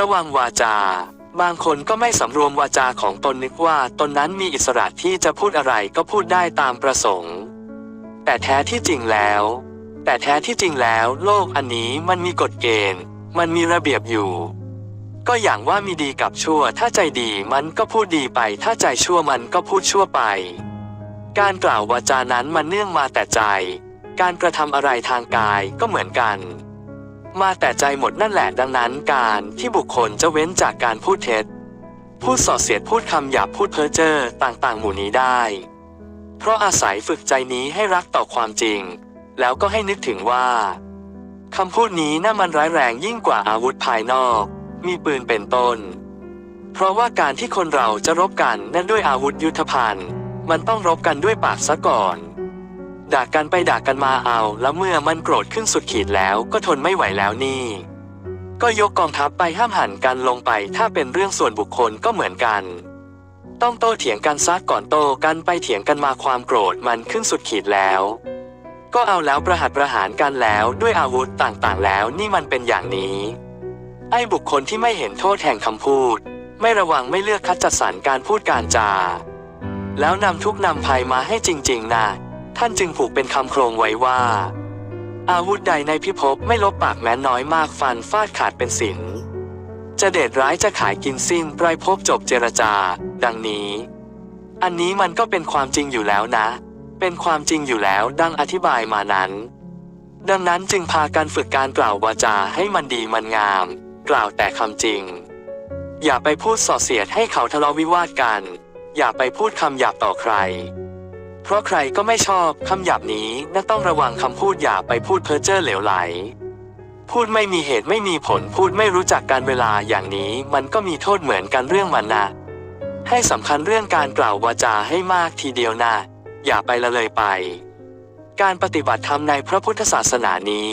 ระวังวาจา บางคนก็ไม่สำรวมวาจาของตนนึกว่าตนนั้นมีอิสระที่จะพูดอะไรก็พูดได้ตามประสงค์ แต่แท้ที่จริงแล้ว แต่แท้ที่จริงแล้วโลกอันนี้มันมีกฎเกณฑ์ มันมีระเบียบอยู่ ก็อย่างว่ามีดีกับชั่ว ถ้าใจดีมันก็พูดดีไป ถ้าใจชั่วมันก็พูดชั่วไป การกล่าววาจานั้นมันเนื่องมาแต่ใจ การกระทำอะไรทางกายก็เหมือนกัน มาแต่ใจหมดนั่นแหละดังนั้นการที่บุคคลจะเว้นจากการพูดเท็จ พูดส่อเสียดพูดคำหยาบพูดเพ้อเจ้อต่างๆ หมู่นี้ได้ เพราะอาศัยฝึกใจนี้ให้รักต่อความจริง แล้วก็ให้นึกถึงว่าคำพูดนี้น่ามันร้ายแรงยิ่งกว่าอาวุธภายนอก มีปืนเป็นต้น เพราะว่าการที่คนเราจะรบกันนั่นด้วยอาวุธยุทธภัณฑ์ มันต้องรบกันด้วยปากซะก่อน ด่ากันไปด่ากันมาเอาแล้วเมื่อมันโกรธขึ้นสุดขีดแล้วก็ทนไม่ไหวแล้วนี่ ก็ยกกองทัพไปห้ามหันกันลงไป ถ้าเป็นเรื่องส่วนบุคคลก็เหมือนกัน ต้องโต้เถียงกันซักก่อนโต้กันไปเถียงกันมาความโกรธมันขึ้นสุดขีดแล้ว ก็เอาแล้วประหัตประหารกันแล้วด้วยอาวุธต่างๆ แล้วนี่มันเป็นอย่างนี้ ไอ้บุคคลที่ไม่เห็นโทษแห่งคำพูด ไม่ระวังไม่เลือกคัดจัดสรรการพูดการจาแล้วนำทุกนำภัยมาให้จริง ๆนะ ท่านจึงผูกเป็นคำโครงไว้ว่า อาวุธใดในพิภพไม่ลบปากแม้น้อยมากฟันฟาดขาดเป็นศิลจะเด็ดร้ายจะขายกินสิ้นไตรภพจบเจรจา ดังนี้ อันนี้มันก็เป็นความจริงอยู่แล้วนะ เป็นความจริงอยู่แล้วดังอธิบายมานั้น ดังนั้นจึงพากันฝึกการกล่าววาจาให้มันดีมันงาม กล่าวแต่คำจริง อย่าไปพูดส่อเสียดให้เขาทะเลาะวิวาทกัน อย่าไปพูดคำหยาบต่อใคร เพราะใครก็ไม่ชอบคำหยาบนี้น่าต้องระวังคำพูดอย่าไปพูดเพ้อเจ้อเหลวไหล พูดไม่มีเหตุไม่มีผลพูดไม่รู้จักการเวลาอย่างนี้มันก็มีโทษเหมือนกันเรื่องมันนะให้สำคัญเรื่องการกล่าววาจาให้มากทีเดียวนะอย่าไปละเลยไป การปฏิบัติธรรมในพระพุทธศาสนานี้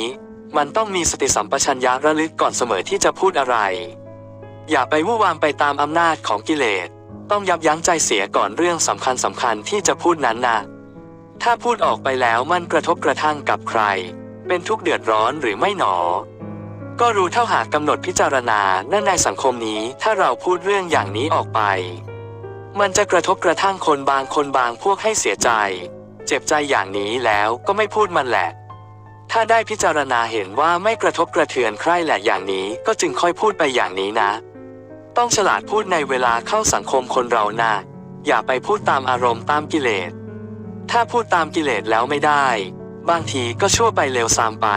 มันต้องมีสติสัมปชัญญะระลึกก่อนเสมอที่จะพูดอะไร อย่าไปวุ่นวามไปตามอำนาจของกิเลส ต้องยับยั้งใจเสียก่อนเรื่องสำคัญสำคัญที่จะพูดนั้นนะ ถ้าพูดออกไปแล้วมันกระทบกระทั่งกับใคร เป็นทุกข์เดือดร้อนหรือไม่หนอ ก็รู้เท่าหากกำหนดพิจารณานั่นในสังคมนี้ถ้าเราพูดเรื่องอย่างนี้ออกไป มันจะกระทบกระทั่งคนบางคนบางพวกให้เสียใจ เจ็บใจอย่างนี้แล้วก็ไม่พูดมันแหละ ถ้าได้พิจารณาเห็นว่าไม่กระทบกระเทือนใครแหละอย่างนี้ก็จึงค่อยพูดไปอย่างนี้นะ ต้องฉลาดพูดในเวลาเข้าสังคมคนเรานะอย่าไปพูดตามอารมณ์ตามกิเลส ถ้าพูดตามกิเลสแล้วไม่ได้ บางทีก็ชั่วไปเร็วซามไป